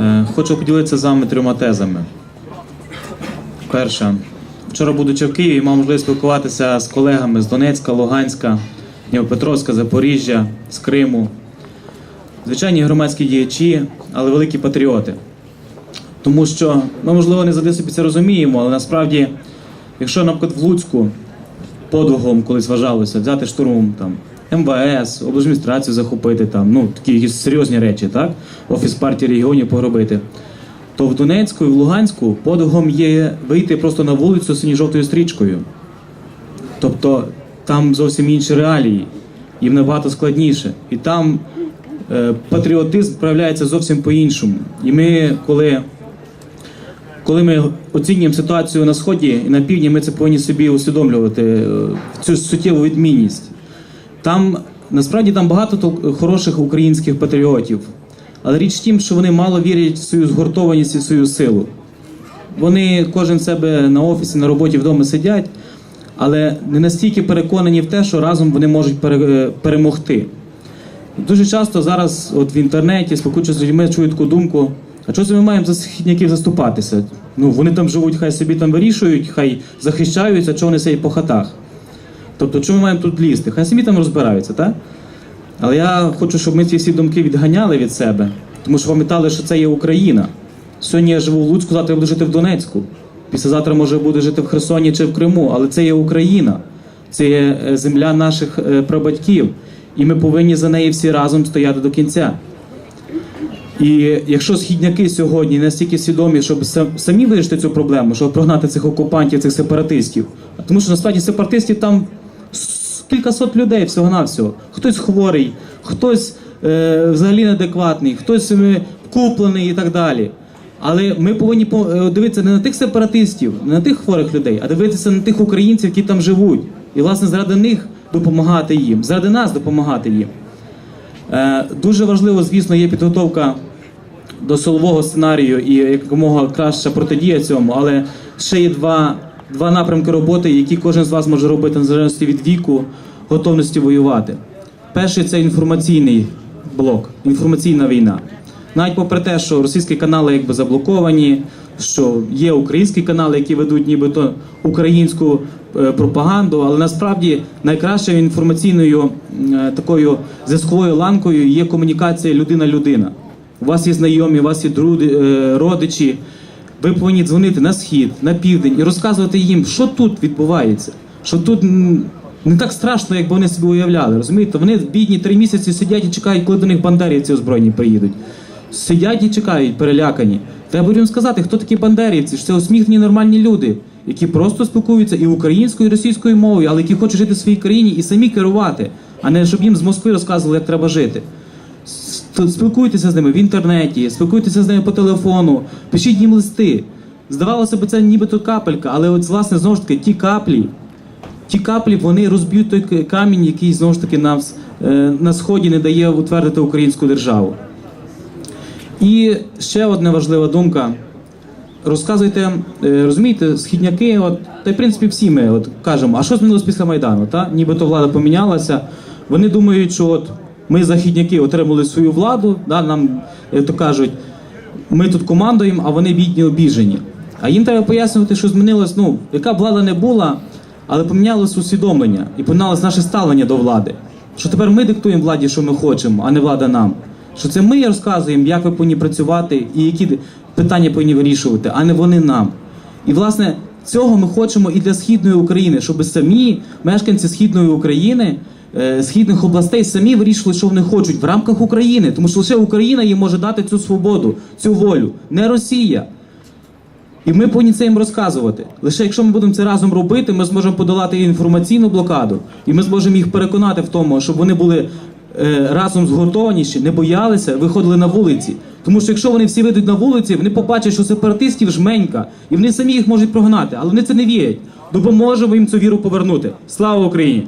Е, Хочу поділитися з вами трьома тезами. Перша. Вчора, будучи в Києві, мав можливість спілкуватися з колегами з Донецька, Луганська, Дніпропетровська, Запоріжжя, з Криму. Звичайні громадські діячі, але великі патріоти. Тому що ми, можливо, не завжди собі це розуміємо, але насправді, якщо, наприклад, в Луцьку подвигом колись вважалося взяти штурмом там МВС, облдержадміністрацію захопити, там, ну, такі якісь серйозні речі, так? Офіс партії регіонів погробити. То в Донецьку і в Луганську подвигом є вийти просто на вулицю синьо-жовтою стрічкою. Тобто там зовсім інші реалії, їм набагато складніше. І там е, патріотизм проявляється зовсім по-іншому. І ми, коли коли ми оцінюємо ситуацію на сході і на півдні, ми це повинні собі усвідомлювати е, цю суттєву відмінність. Там насправді там багато хороших українських патріотів, але річ в тім, що вони мало вірять в свою згуртованість і в свою силу. Вони кожен себе на офісі, на роботі вдома сидять, але не настільки переконані в те, що разом вони можуть пере- е, перемогти. Дуже часто зараз, от в інтернеті, спілкуючись з людьми, чую таку думку: а чого це ми маємо за східняків заступатися? Ну вони там живуть, хай собі там вирішують, хай захищаються, чого вони сидять по хатах. Тобто, чому ми маємо тут лізти? Хай самі там розбираються, так? Але я хочу, щоб ми ці всі думки відганяли від себе, тому що пам'ятали, що це є Україна. Сьогодні я живу в Луцьку, завтра я буду жити в Донецьку. Післязавтра може буду жити в Херсоні чи в Криму, але це є Україна, це є е, земля наших е, прабатьків, і ми повинні за неї всі разом стояти до кінця. І якщо східняки сьогодні настільки свідомі, щоб самі вирішити цю проблему, щоб прогнати цих окупантів, цих сепаратистів, тому що насправді сепаратистів там кількасот людей всього-навсього. Хтось хворий, хтось е, взагалі неадекватний, хтось е, куплений і так далі. Але ми повинні е, дивитися не на тих сепаратистів, не на тих хворих людей, а дивитися на тих українців, які там живуть. І, власне, заради них допомагати їм, заради нас допомагати їм. Е, Дуже важливо, звісно, є підготовка до силового сценарію і якомога краща протидія цьому, але ще є два, два напрямки роботи, які кожен з вас може робити незалежності від віку, готовності воювати. Перший це інформаційний блок, інформаційна війна. Навіть попри те, що російські канали якби заблоковані, що є українські канали, які ведуть нібито українську е, пропаганду, але насправді найкращою інформаційною е, такою зв'язковою ланкою є комунікація людина-людина. У вас є знайомі, у вас є друди, е, родичі. Ви повинні дзвонити на схід, на південь і розказувати їм, що тут відбувається, що тут не так страшно, як вони собі уявляли. Розумієте, вони бідні три місяці сидять і чекають, коли до них бандерівці озброєні приїдуть. Сидять і чекають, перелякані. Треба їм сказати, хто такі бандерівці, що це усміхнені нормальні люди, які просто спілкуються і українською, і російською мовою, але які хочуть жити в своїй країні і самі керувати, а не щоб їм з Москви розказували, як треба жити. Спілкуйтеся з ними в інтернеті, спілкуйтеся з ними по телефону, пишіть їм листи. Здавалося б, це нібито капелька, але от власне знову ж таки ті каплі, ті каплі вони розб'ють той камінь, який знову ж таки на, е, на сході не дає утвердити українську державу. І ще одна важлива думка. Розказуйте, е, розумієте, східняки, от, та в принципі всі ми от, кажемо, а що змінилось після Майдану? Та? Нібито влада помінялася. Вони думають, що от ми західняки отримали свою владу, да, нам то кажуть, ми тут командуємо, а вони бідні обіжені. А їм треба пояснювати, що змінилось, ну, яка б влада не була, але помінялось усвідомлення і помінялось наше ставлення до влади. Що тепер ми диктуємо владі, що ми хочемо, а не влада нам. Що це ми розказуємо, як ви повинні працювати і які питання повинні вирішувати, а не вони нам. І власне цього ми хочемо і для східної України, щоб самі мешканці східної України, е, східних областей самі вирішили, що вони хочуть в рамках України, тому що лише Україна їм може дати цю свободу, цю волю, не Росія. І ми повинні це їм розказувати. Лише якщо ми будемо це разом робити, ми зможемо подолати інформаційну блокаду, і ми зможемо їх переконати в тому, щоб вони були разом згуртованіші, не боялися, виходили на вулиці. Тому що якщо вони всі вийдуть на вулиці, вони побачать, що сепаратистів жменька, і вони самі їх можуть прогнати, але вони це не вірять. Допоможемо їм цю віру повернути. Слава Україні!